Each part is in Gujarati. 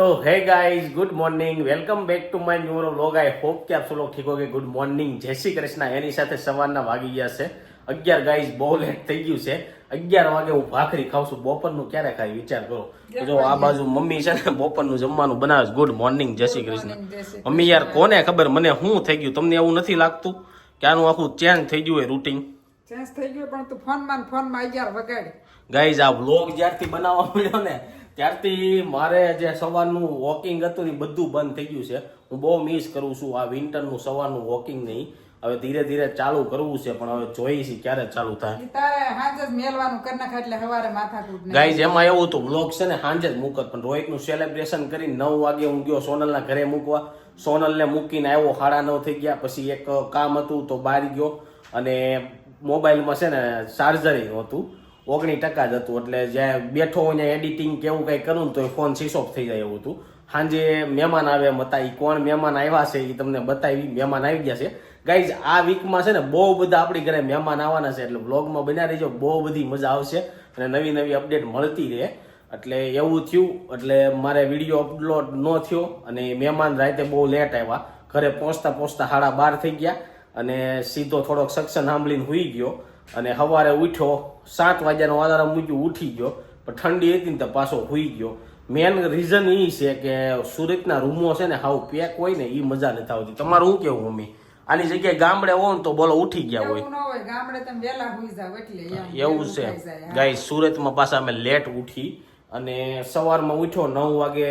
तो है guys good morning welcome back to my new vlog. I hope કે આપ સૌ લોગ ઠીક હોગે. Good morning. જય શ્રી કૃષ્ણ. એની સાથે સવારના વાગી ગયા છે. અગિયાર ગાઈસ બહુ લેટ થઈ ગયું છે. અગિયાર વાગે હું ભાખરી ખાઉં છું. બપોરનું ક્યારે ખાઈ વિચાર કરો. જો આ બાજુ મમ્મી છે ને બપોરનું જમવાનું બનાવે ગુડ મોર્નિંગ. જય શ્રી કૃષ્ણ. મમ્મી યાર કોને ખબર? મને હું થઈ ગયું? તમને એવું નથી લાગતું કે આનું આખું ચેન્જ થઈ ગયું હોય રૂટિન ચેન્જ થઈ ગયું પણ તું ફોનમાં ફોનમાં અગિયાર વગાડ. ગાઈઝ આ વ્લોગ જ્યારથી બનાવવા મળ્યો ને ત્યારથી મારે જે સવારનું વોકિંગ હતું ને બધું બંધ થઈ ગયું છે. હું બહુ મિસ કરું છું આ વિન્ટરનું સવારનું વોકિંગ નહીં. હવે ધીરે ધીરે ચાલુ કરવું છે પણ હવે જોઈ છે ક્યારે ચાલુ થાય. તારે હાજે જ મેલવાનું કરી નાખે એટલે સવારે માથા કૂટ ગાઈઝ એમાં એવું હતું બ્લોગ છે ને સાંજે જ મૂકત પણ રોહિતનું સેલિબ્રેશન કરી નવ વાગે હું ગયો સોનલના ઘરે મૂકવા. સોનલને મૂકીને આવ્યો સાડા નવ થઈ ગયા. પછી એક કામ હતું તો બહાર ગયો. અને મોબાઈલમાં છે ને ચાર્જર નહોતું ઓગણી ટકા જ હતું. એટલે જ્યાં બેઠો હોય એડિટિંગ કે એવું કંઈ કરું ને તો ફોન સ્વિચ ઓફ થઈ જાય એવું હતું. સાંજે મહેમાન આવે મતા એ કોણ મહેમાન આવ્યા છે એ તમને બતાવી, મહેમાન આવી ગયા છે. ગાઈઝ આ વીકમાં છે ને બહુ બધા આપણી ઘરે મહેમાન આવવાના છે. એટલે બ્લોગમાં બન્યા રહીજો. બહુ બધી મજા આવશે અને નવી નવી અપડેટ મળતી રહે. એટલે એવું થયું. એટલે મારે વીડિયો અપલોડ ન થયો અને મહેમાન રાતે બહુ લેટ આવ્યા. ઘરે પહોંચતા પહોંચતા સાડા બાર થઈ ગયા અને સીધો થોડોક સક્સન સાંભળીને હોઈ ગયો. અને સવારે ઉઠ્યો સાત વાગ્યાનો અલાર્મ મૂક્યું ઉઠી ગયો પણ ઠંડી હતી ને તો પાછો હોઈ ગયો. મેન રીઝન એ છે કે સુરતના રૂમો છે ને હાવ પેક હોય ને એ મજા નથી આવતી. તમારું શું કેવું મમ્મી? આની જગ્યાએ ગામડે હોય ને તો બોલો ઉઠી ગયા હોય. એવું છે. ગાય ગાઈ સુરતમાં પાછા અમે લેટ ઉઠી અને સવારમાં ઉઠ્યો નવ વાગે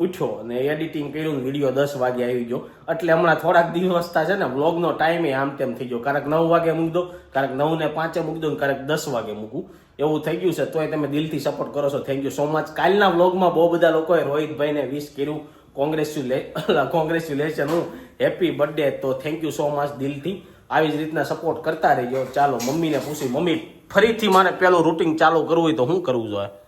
ઉઠ્યો અને એડિટિંગ કર્યું વીડિયો દસ વાગે આવી ગયો. એટલે હમણાં થોડાક દિવસતા છે ને વ્લોગનો ટાઈમે આમ તેમ થઈ ગયો. ક્યારેક નવ વાગે મૂકી દો, ક્યારેક નવ ને પાંચે મૂકી દો ક્યારેક દસ વાગે મૂકું. એવું થઈ ગયું છે, તોય તમે દિલથી સપોર્ટ કરો છો. થેન્ક યુ સો મચ કાલના વ્લોગમાં બહુ બધા લોકોએ રોહિતભાઈને વિશ કર્યું. કોંગ્રેચ્યુલે હું. હેપી બર્થડે તો થેન્ક યુ સો મચ દિલથી. આવી જ રીતના સપોર્ટ કરતા રહીજો. ચાલો, મમ્મીને પૂછી, મમ્મી, ફરીથી મારે પેલું રૂટિન ચાલુ કરવું હોય તો હું કરવું જોઈએ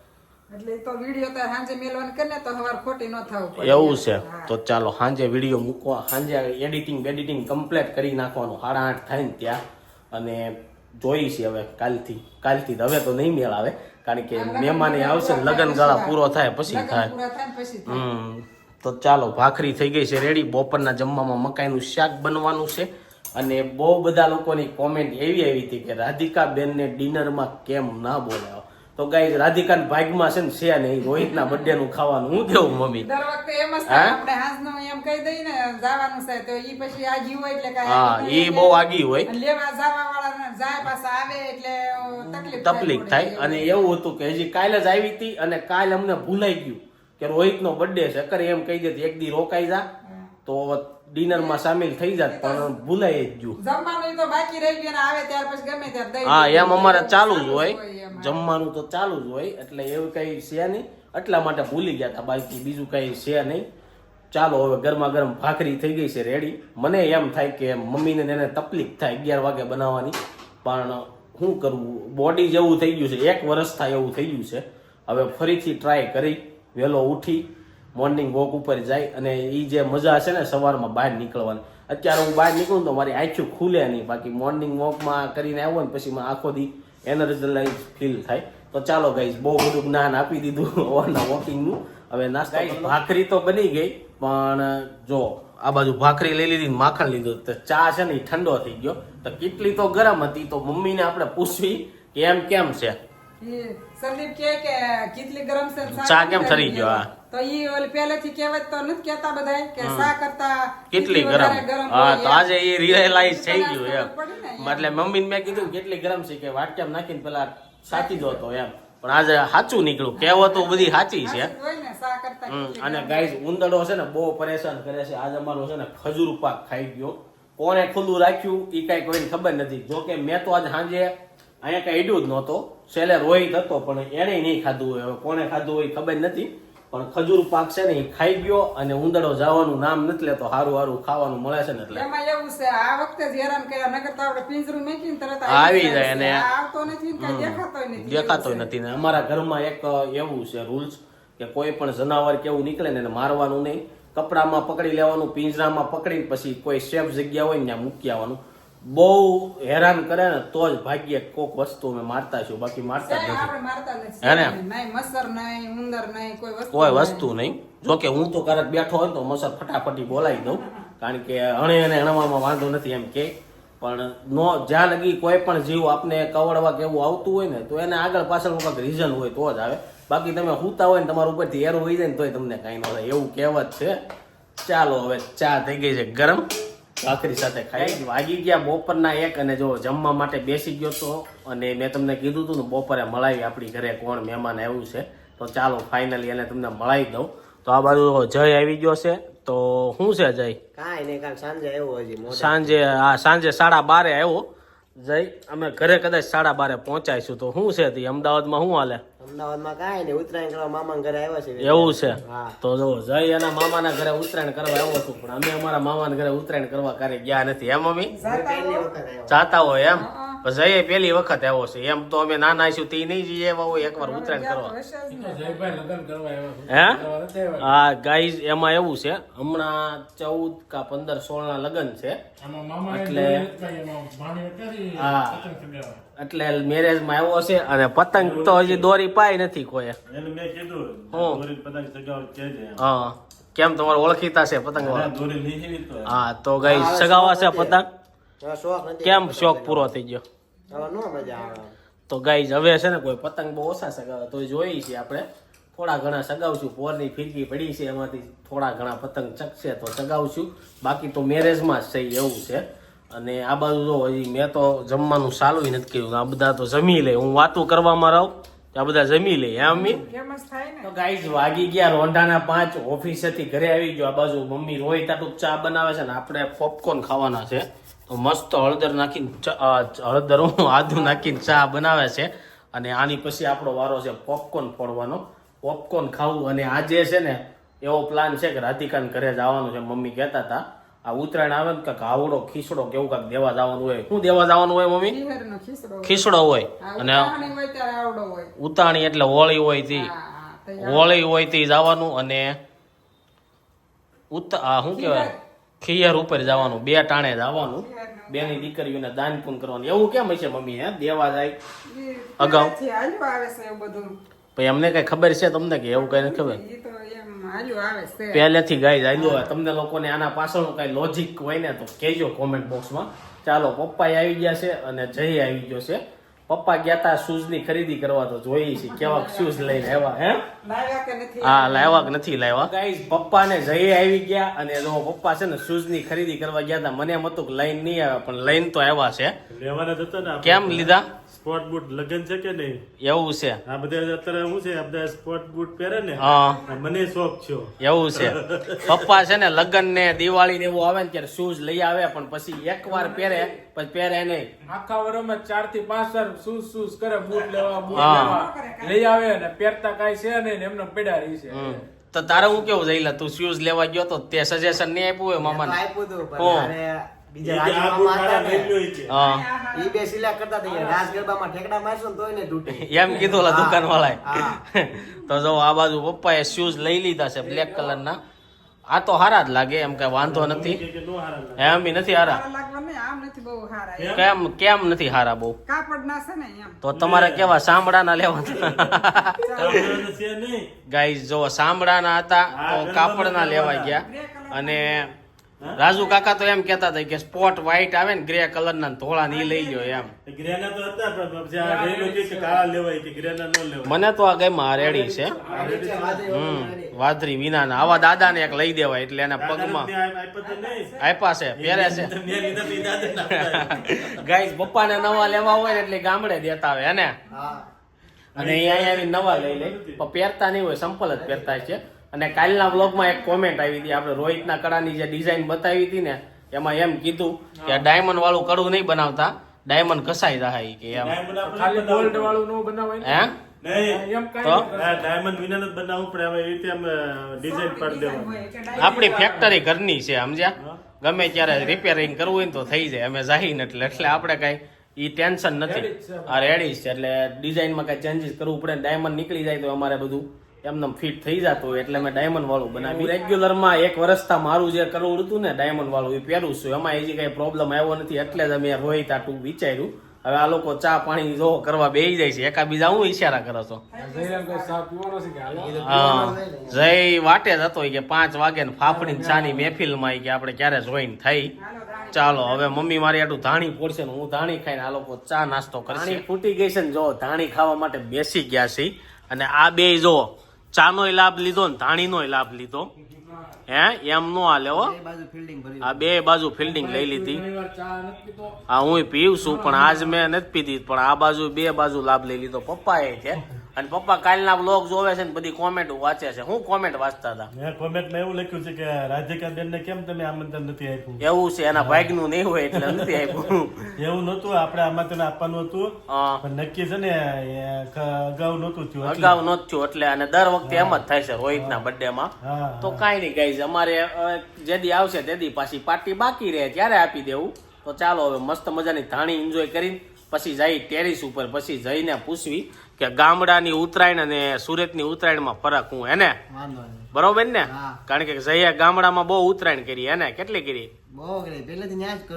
એટલે તો વીડિયો તાર સાંજે મેલવાનું કરે ને તો ખોટી ન થવું પડે. એવું છે. તો ચાલો સાંજે વીડિયો મૂકવા સાંજે એડિટિંગ એડિટિંગ કમ્પ્લીટ કરી નાખવાનું. સાડા આઠ થાય ને ત્યાં. અને જોઈ છે હવે કાલથી. કાલથી તો હવે તો નહીં મેળ આવે કારણ કે મહેમાને આવશે લગ્ન ગાળા પૂરો થાય પછી થાય. હમ. તો ચાલો ભાખરી થઈ ગઈ છે રેડી બપોરના જમવામાં મકાઈનું શાક બનવાનું છે. અને બહુ બધા લોકોની કોમેન્ટ એવી આવી હતી કે રાધિકા બેનને ડિનરમાં કેમ ના બોલાવો. તો ગાઈ રાધિકાના ભાગમાં છે ને છે નહીં. રોહિતના બર્થડે નું ખાવાનું. હું કેવું મમ્મી? દર વખતે એમ જ આપણે હાંજનું એમ કહી દઈ ને જવાનું છે તો ઈ પછી આજી હોય એટલે કાઈ હા ઈ બહુ આગી હોય. લેવા જવા વાળા જાય પાછા આવે એટલે તકલીફ થાય તકલીફ થાય. અને એવું હતું કે હજી કાલે જ આવી હતી અને કાલે અમને ભૂલાઈ ગયું કે રોહિતનો બર્થડે છે. કરે એમ કહી દે એક દી રોકાઈ જા. તો ડિનરમાં સામેલ થઈ જાત પણ ભૂલાઈ જ ગયું જમવાનું તો બાકી રહી ગયું ને આવે ત્યાર પછી ગમે ત્યારે દઈ હા એમ અમારે ચાલુ જ હોય. જમવાનું તો ચાલુ જ હોય એટલે એવું કઈ છે નહીં. એટલા માટે ભૂલી ગયા હતા બાકી બીજું કઈ છે નહીં. ચાલો હવે ગરમા ગરમ ભાખરી થઈ ગઈ છે રેડી મને એમ થાય કે મમ્મીને એને તકલીફ થાય અગિયાર વાગે બનાવવાની. પણ શું કરવું બોડી જેવું થઈ ગયું છે. એક વર્ષ થાય એવું થઈ ગયું છે. હવે ફરીથી ટ્રાય કરી. વહેલો ઉઠી. મોર્નિંગ વોક ઉપર જાય અને એ જે મજા છે ને સવારમાં બહાર નીકળવાની. અત્યારે હું બહાર નીકળું તો મારી આંખો ખુલે નહીં. બાકી મોર્નિંગ વોકમાં કરીને આવ્યો ને પછી આખો દી એનર્જલાઇઝ ફીલ થાય. તો ચાલો ગાઈઝ બહુ બધું જ્ઞાન આપી દીધું સવારના વોકિંગનું હવે નાસ્તા ભાખરી તો બની ગઈ પણ જો આ બાજુ ભાખરી લઈ લીધી માખણ લીધું. તો ચા છે ને એ ઠંડો થઈ ગયો. તો કેટલી તો ગરમ હતી તો મમ્મીને આપણે પૂછવી કે એમ કેમ છે? સંદીપ કે કે કેટલી ગરમ છે ચા કેમ ઠરી ગયો, આ? તો ઈ ઓલી પહેલેથી કહેવત તો નથી કહેતા બધાય કે શા કરતા કેટલી ગરમ? હા તો આજે એ રિયલાઇઝ થઈ ગયું એમ. એટલે મમ્મીને મેં કીધું કેટલી ગરમ છે કે વાટકામ નાખીને પેલા સાચી દો તો એમ. પણ આજે સાચું નીકળ્યું. કહેવતો બધી સાચી છે. અને ગાય ગાઈઝ ઉંદરડો છે ને બહુ પરેશાન કરે છે. આજે અમારો છે ને ખજૂર પાક ખાઈ ગયો. કોને ખુલ્લું રાખ્યું એ કઈ કોઈને ખબર નથી. જો કે મેં તો આજ સાંજે અહીંયા કઈ ઈડ્યું જ નહોતો. છેલ્લે રોહિત હતો પણ એણે નહીં ખાધું હોય. હવે કોને ખાધું હોય ખબર નથી. પણ ખજૂર પાક છે ને એ ખાઈ ગયો અને ઉંદરડો જવાનું નામ નથી લેતો. હારું હારું ખાવાનું મળે છે ને એટલે. એમાં એવું છે આ વખતે જ હેરાન કર્યા નકર તો આપણે પિંજરું મૂકીને તરત આવી જાય અને- આવતો નથી ને કઈ દેખાતોય નથી. દેખાતો નથી ને. અમારા ઘરમાં એક એવું છે રૂલ્સ કે કોઈ પણ જનાવર કેવું નીકળે ને એને મારવાનું નહીં. કપડામાં પકડી લેવાનું પિંજરામાં પકડીને પછી કોઈ સેફ જગ્યા હોય ને ત્યાં મૂકી આવવાનું. બહુ હેરાન કરે ને તો જ ભાગ્યે કોક વસ્તુ અમે મારતા છું બાકી મારતા નથી. હે ને? કોઈ વસ્તુ નહીં. જોકે જો કે હું તો ક્યારેક બેઠો હોય તો મસર ફટાફટી બોલાવી દઉં કારણ કે હણે અને હણવામાં વાંધો નથી એમ કે. પણ નો જ્યાં લગી કોઈ પણ જીવ આપને કવડવા કે એવું આવતું હોય ને તો એને આગળ પાછળનું કંઈક રીઝન હોય તો જ આવે. બાકી તમે હુતા હોય ને તમારા ઉપરથી એર હોય જાય ને તોય તમને કાંઈ ન થાય. એવું કહેવત છે. ચાલો હવે ચા થઈ ગઈ છે ગરમ. ભાખરી સાથે ખાઈ વાગી ગયા બપોરના એક અને જો જમવા માટે બેસી ગયો તો અને મેં તમને કીધું હતું ને બપોરે મળાવી આપણી ઘરે કોણ મહેમાન આવ્યું છે તો ચાલો ફાઇનલી એને તમને મળાવી દઉં. તો આ બાજુ જય આવી ગયો છે તો શું છે જય? કાંઈ નહીં કાંઈ સાંજે આવ્યો હજી સાંજે હા સાંજે સાડા બારે આવ્યો. જય અમે ઘરે કદાચ સાડા બારે પહોંચાઈશું તો શું છે તે? અમદાવાદમાં શું હાલે? અમદાવાદમાં કાંઈ નહીં ઉત્તરાયણ કરવા મામાના ઘરે આવ્યા છે એવું છે? તો જો જઈ એના મામાના ઘરે ઉત્તરાયણ કરવા આવ્યો છું પણ અમે અમારા મામાના ઘરે ઉત્તરાયણ કરવા ક્યારે ગયા નથી. એમ મમ્મી? જાતા હોય. એમ? પછી જઈએ પેલી વખત આવ્યો છે. એમ તો અમે નાના છું તે નહીં જઈએ એવા હોય એકવાર ઉત્તરાયણ કરવા. હે? હા ગાઈઝ એમાં એવું છે હમણાં ચૌદ કા પંદર સોળ ના લગ્ન છે. એટલે હા. એટલે મેરેજમાં આવ્યો છે અને પતંગ તો હજી દોરી પાય નથી કોઈ. એને મેં હું? કેમ તમારે ઓળખીતા છે પતંગ હા, વાળા? તો. હા તો ગઈ સગાવા છે પતંગ? કેમ શોખ પૂરો થઈ ગયો? હવે નો મજા આવે. તો ગાઈઝ હવે છે ને કોઈ પતંગ બહુ ઓછા સગાવે તો જોઈ છે આપણે. થોડા ઘણા સગાવશું પોરની ફીરકી પડી છે એમાંથી થોડા ઘણા પતંગ ચકશે તો સગાવશું. બાકી તો મેરેજમાં જ થઈ એવું છે. અને આ બાજુ જો હજી મેં તો જમવાનું સારું નથી કર્યું. આ બધા તો જમી લે. હું વાતો કરવામાં રહું આ બધા જમી લે. હે ને. તો ગાઈઝ વાગી ગયા રોંઢાના પાંચ ઓફિસેથી ઘરે આવી ગયો. આ બાજુ મમ્મી રોહિતા ટૂંક ચા બનાવે છે ને આપણે પોપકોર્ન ખાવાના છે. મસ્ત હળદર નાખીને હળદર આદુ નાખીને ચા બનાવે છે. અને આની પછી આપણો વારો છે પોપકોર્ન ફોડવાનો. પોપકોર્ન ખાવું અને આજે છે ને એવો પ્લાન છે કે રાધિકાને ઘરે જવાનું છે. મમ્મી કહેતા હતા આ ઉત્તરાયણ આવે ને કાંઈક આવડો ખીસડો કેવું કાંઈક દેવા જવાનું હોય. શું દેવા જવાનું હોય મમ્મી? ખીસડો હોય. અને ઉતાણી એટલે હોળી હોય તી. હોળી હોય તી જવાનું અને ઉત શું કહેવાય? ખિયર ઉપર જવાનું બે ટાણે જવાનું બેની દીકરીઓને દાન પૂન કરવાનું. એવું કેમ હશે મમ્મી હે? દેવા જાય. અગાઉ. પછી અમને કઈ ખબર છે તમને કે એવું કઈ નથી ખબર? પહેલેથી ગાય જાય હોય. તમને લોકોને આના પાછળનું કઈ લોજિક હોય ને તો કહેજો કોમેન્ટ બોક્સમાં ચાલો પપ્પા આવી ગયા છે અને જય આવી ગયો છે. પપ્પા ગયા તા શૂઝની ખરીદી કરવા તો જોઈએ છે કેવા શૂઝ લઈને આવ્યા હે? લાવ્યા કે નથી? હા લાવ્યા કે નથી લાવ્યા? ગાઈઝ પપ્પા ને જઈ આવી ગયા અને જો પપ્પા છે ને શૂઝની ખરીદી કરવા ગયા હતા મને એમ હતું કે લઈને નહીં આવે પણ લાઈન તો આવ્યા છે. લેવાના જ ને કેમ લીધા? સ્પોર્ટ બૂટ લગન છે કે નહીં? એવું છે. આ બધા અત્યારે શું છે બધા સ્પોર્ટ બૂટ પહેરે ને મને શોખ છે. એવું છે. પપ્પા છે ને લગન ને દિવાળી ને એવું આવે ને ત્યારે શૂઝ લઈ આવે પણ પછી એક વાર પહેરે પછી પહેરે નહીં. આખા વર્ષમાં ચારથી પાંચ વાર શૂઝ શૂઝ કરે બૂટ લેવા બૂટ લેવા. લઈ આવે ને પહેરતા કઈ છે નહીં એમને પડ્યા રહી છે. તો તારે હું કેવું જઈલા તું શૂઝ લેવા ગયો તો તે સજેશન નહીં આપ્યું હોય મામાને? આપ્યું હતું બીજા રાજ્યમાં હતા ને. હા. ઈ બે સિલેક્ટ કરતા થઈ ગયા ઠેકડા મારશું તોય ને તૂટે. એમ કીધું ઓલા. દુકાન વાળાએ તો જો આ બાજુ પપ્પાએ શૂઝ લઈ લીધા છે બ્લેક કલરના આ તો હારા જ લાગે એમ કઈ વાંધો નથી. કે કે નો હારા લાગે. એમ બી નથી હારા. સારા લાગવા નહીં આમ નથી બહુ હારા કેમ કેમ નથી હારા બહુ? કાપડ ના છે ને એમ. તો તમારે કેવા સાંભળાના લેવા? ગાઈઝ જો સાંભળાના હતા તો કાપડના લેવા ગયા. અને રાજુ કાકા તો એમ કેતા હતા કે સ્પોટ વ્હાઈટ આવે ને ગ્રે કલર ના ધોળા ની લઈ લ્યો એમ. ગ્રેના તો હતા પણ આ રહેલું કે કે કાળા લેવાય કે ગ્રેના નો લેવાય. મને તો આ ગેમાં રેડી છે. હમ વાદરી વાદરી વિનાના. આવા દાદાને એક લઈ દેવાય એટલે એના પગમાં મેં આપ્યા તો નહીં. આપ્યા છે પહેરે છે. ગાઈસ પપ્પા પપ્પાને નવા લેવા હોય ને એટલે ગામડે દેતા આવે હે ને? અને અહીંયા નવા લઈ લે. પણ પહેરતા નહીં હોય સંપલ જ પહેરતા છે. અને કાલના બ્લોગમાં એક કોમેન્ટ આવી હતી આપણે રોહિતના કડાની જે ડિઝાઇન બતાવી હતી ને એમાં એમ કીધું કે ડાયમંડ વાળું કડું નહીં બનાવતા ડાયમંડ કસાઈ જાય કે એમ. ખાલી ગોલ્ડ વાળું નો બનાવાય હે? નહીં. એમ તો? કાંઈ આ ડાયમંડ વિના જ બનાવવું પડે હવે એ રીતે આમ ડિઝાઇન પાડી દેવાની. આપણી ફેક્ટરી ઘરની છે સમજ્યા? ગમે ત્યારે રિપેરિંગ કરવું હોય ને તો થઈ જાય અમે જાહી ને એટલે એટલે આપણે કઈ ઈ ટેન્શન નથી. આ રેડી છે. એટલે ડિઝાઇનમાં કઈ ચેન્જીસ કરવું પડે ડાયમંડ નીકળી જાય તો અમારે બધું એમને ફિટ થઈ જતું હોય એટલે મેં ડાયમંડ વાળું બનાવ્યું. રેગ્યુલરમાં એક? વર્ષતા મારું જે કરવું હતું ને ડાયમંડ વાળું એ પહેરું છું. એમાં હજી કઈ પ્રોબ્લેમ આવ્યો નથી એટલે જ અમે રોહિત આટું વિચાર્યું. હવે આ લોકો ચા પાણી જો કરવા બેસી જાય છે. એકાબીજા હું ઈશારા કરો છો? જય વાટે જ હતો કે પાંચ વાગે ને ફાફડી ચા ચાની મહેફિલમાં માં કે આપણે ક્યારે જોઈન થઈ. ચાલો હવે મમ્મી મારી આટલું ધાણી પોડશે ને હું ધાણી ખાઈને આ લોકો ચા નાસ્તો કરશે. ફૂટી ગઈ છે ને જો ધાણી ખાવા માટે બેસી ગયા છે અને આ બે જો ચાનોય લાભ લીધો ને ધાણીનોય લાભ લીધો. હે એમ નો હાલે હો. આ બે બાજુ ફિલ્ડિંગ લઈ લીધી. હા હું પીવું છું પણ આજ મેં નથી પીધી પણ આ બાજુ બે બાજુ લાભ લઈ લીધો. પપ્પા એ છે. અને પપ્પા કાલના બ્લોગ જોવે છે ને બધી કોમેન્ટ વાંચે છે. હું કોમેન્ટ વાંચતા હતા. મેં કોમેન્ટમાં એવું લખ્યું છે કે રાધિકા બેન ને કેમ તમે આમંત્રણ નથી આપ્યું? એવું છે એના ભાગનું નહીં હોય એટલે નથી આપ્યું. એવું નહોતું આપણે આમંત્રણ આપવાનું હતું. પણ નક્કી છે ને અગાઉ નહોતું થયું અગાઉ નહોતું થયું એટલે અને દર વખતે એમ જ થાય છે રોહિતના બર્થડે માં તો કાંઈ નહીં ગાઈઝ અમારે જેદી જે દી આવશે તે દી પાછી પાર્ટી બાકી રહે ત્યારે આપી દેવું. તો ચાલો હવે મસ્ત મજાની ધાણી એન્જોય કરીને પછી જઈ ટેરિસ ઉપર પછી જઈને પૂછવી. કે ગામડાની ઉત્તરાયણ અને સુરતની ઉત્તરાયણમાં ફરક હું હેને બરોબર ને? કારણ કે જઈએ ગામડામાં બહુ ઉત્તરાયણ કરી એને કેટલી કરી? બહુ કરે.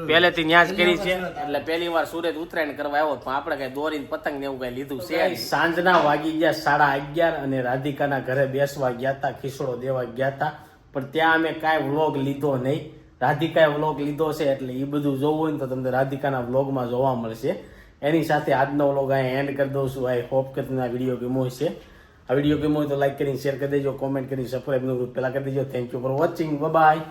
પહેલેથી ન્યાજ કરી છે. પહેલી એટલે પહેલી વાર સુરત ઉત્તરાયણ કરવા આવ્યો પણ આપણે કઈ દોરીને પતંગ ને એવું કઈ લીધું છે? સાંજના વાગી ગયા સાડા અગિયાર અને રાધિકાના ઘરે બેસવા ગયા હતા ખીસડો દેવા ગયા હતા. પણ ત્યાં અમે કાંઈ વ્લોગ લીધો નહીં. રાધિકાએ વ્લોગ લીધો છે એટલે એ બધું જોવું હોય ને તો તમને રાધિકાના વ્લોગમાં જોવા મળશે. એની સાથે આજનો વ્લોગ અહીં એન્ડ કરી દઉં છું. આઈ હોપ કે તમને આ વીડિયો ગમ્યો હશે. આ વીડિયો ગમ્યો હોય તો લાઈક કરીને શેર કરી દેજો કોમેન્ટ કરીને સબસ્ક્રાઈબનું પહેલાં કરી દેજો. Thank you for watching bye